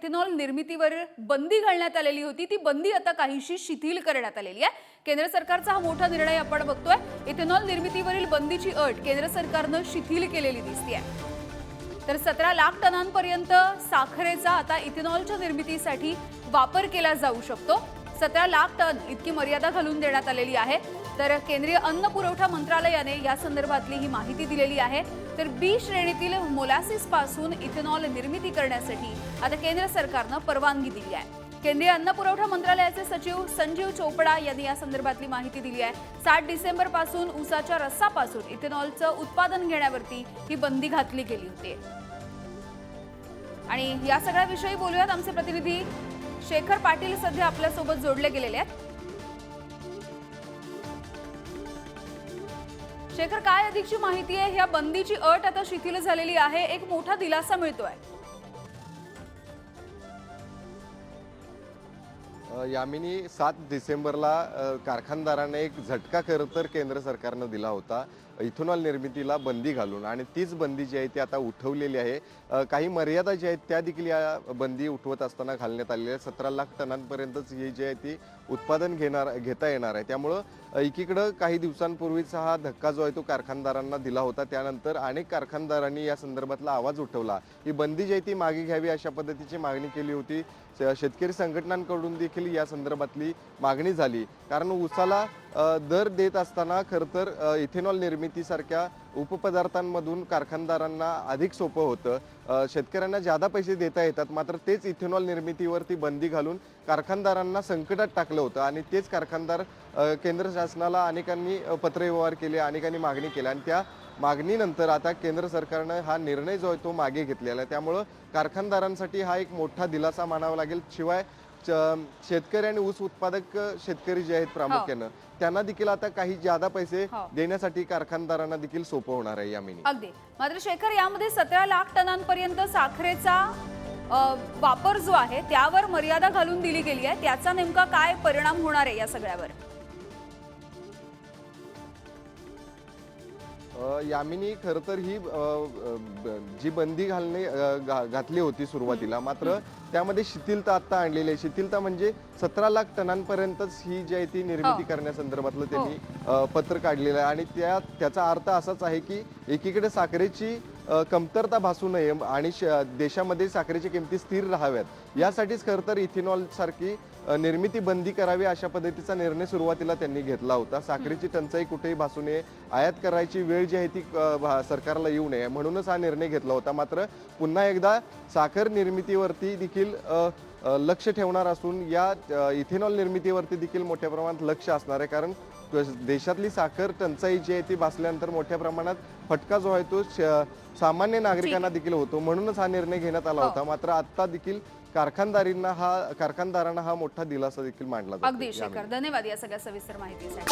Ethanol निर्मितीवर बंदी घालण्यात आलेली होती. ती बंदी आता काहीशी शिथिल करण्यात आलेली आहे. केंद्र सरकारचा हा मोठा निर्णय आपण बघतोय. इथेनॉल निर्मितीवरील बंदीची अट केंद्र सरकारनं शिथिल केलेली दिसते तर सतरा लाख टनांपर्यंत साखरेचा आता इथेनॉलच्या निर्मितीसाठी वापर केला जाऊ शकतो. सतरा लाख टन इतकी मर्यादा घालून देण्यात आलेली आहे. तर केंद्रीय अन्न पुरवठा मंत्रालयाने या संदर्भातली ही माहिती दिलेली आहे. तर बी श्रेणीतील मोलॅसिसपासून इथेनॉल निर्मिती करण्यासाठी आता केंद्र सरकारनं परवानगी दिली आहे. केंद्रीय अन्न पुरवठा मंत्रालयाचे सचिव संजीव चोपडा यांनी या संदर्भातली माहिती दिली आहे. सात डिसेंबरपासून उसाच्या रस्सापासून इथेनॉलचं उत्पादन घेण्यावरती ही बंदी घातली गेली होती. आणि या सगळ्या विषयी बोलूयात आमचे प्रतिनिधी शेखर पाटील सध्या आपल्यासोबत जोडले गेलेले आहेत. शेखर काय अधिकची माहिती आहे? ह्या बंदीची अट आता शिथिल झालेली आहे. एक मोठा दिलासा मिळतोय. यामिनी सात डिसेंबरला कारखानदाराने एक झटका खरं तर केंद्र सरकारनं दिला होता. इथेनॉल निर्मितीला बंदी घालून आणि तीच बंदी जी आहे ती आता उठवलेली आहे. काही मर्यादा ज्या आहेत त्या देखील या बंदी उठवत असताना घालण्यात आलेल्या आहेत. सतरा लाख टनांपर्यंतच ही जी आहे ती उत्पादन घेणार घेता येणार आहे. त्यामुळं एकीकडं काही दिवसांपूर्वीचा हा धक्का जो आहे तो कारखानदारांना दिला होता. त्यानंतर अनेक कारखानदारांनी या संदर्भातला आवाज उठवला. ही बंदी जी आहे ती मागे घ्यावी अशा पद्धतीची मागणी केली होती. श- शेतकरी संघटनांकडून देखील या संदर्भातली मागणी झाली. कारण उसाला दर देत असताना खरं तर इथेनॉल निर्मितीसारख्या उपपदार्थांमधून कारखानदारांना अधिक सोपं होतं. शेतकऱ्यांना जादा पैसे देता येतात मात्र तेच इथेनॉल निर्मितीवरती बंदी घालून कारखानदारांना संकटात टाकलं होतं आणि तेच कारखानदार केंद्र शासनाला अनेकांनी पत्रव्यवहार केले अनेकांनी मागणी केली आणि त्या मागणीनंतर आता केंद्र सरकारनं हा निर्णय जो आहे तो मागे घेतलेला आहे. त्यामुळं कारखानदारांसाठी हा एक मोठा दिलासा मानावा लागेल. शिवाय शेतकरी आणि ऊस उत्पादक शेतकरी जे आहेत प्रामुख्यानं त्यांना देखील आता काही जादा पैसे हो. देण्यासाठी कारखानदारांना देखील सोपं होणार आहे यामिनी अगदी. मात्र शेखर यामध्ये सतरा लाख टनांपर्यंत साखरेचा वापर जो आहे त्यावर मर्यादा घालून दिली गेली आहे. त्याचा नेमका काय परिणाम होणार आहे या सगळ्यावर? यामिनी खरं तर ही जी बंदी घालणे घातली होती सुरुवातीला मात्र त्यामध्ये शिथिलता आता आणलेली आहे. शिथिलता म्हणजे सतरा लाख टनांपर्यंतच ही जी आहे ती निर्मिती हो. करण्यासंदर्भातलं त्यांनी अ, पत्र काढलेलं आहे. आणि त्या त्याचा अर्थ असाच आहे की एकीकडे साखरेची कमतरता भासू नये आणि देशामध्ये साखरेच्या किमती स्थिर राहाव्यात. यासाठीच खरं तर इथेनॉल सारखी अ, निर्मिती बंदी करावी अशा पद्धतीचा निर्णय सुरुवातीला त्यांनी घेतला होता. साखरेची टंचाई कुठेही भासू नये. आयात करायची वेळ जी आहे ती सरकारला येऊ नये. म्हणूनच हा निर्णय घेतला होता. मात्र पुन्हा एकदा साखर निर्मितीवरती देखील लक्ष ठेवणार असून या इथेनॉल निर्मितीवरती देखील मोठ्या प्रमाणात लक्ष असणार आहे. कारण देशातली साखर टंचाई जी आहे ती भासल्यानंतर मोठ्या प्रमाणात फटका जो आहे तो सामान्य नागरिकांना देखील होतो. म्हणूनच हा निर्णय घेण्यात आला हो. होता. मात्र आता देखील कारखानदारींना हा कारखानदारांना हा मोठा दिलासा देखील मांडला धन्यवाद या सगळ्या सविस्तर माहितीसाठी.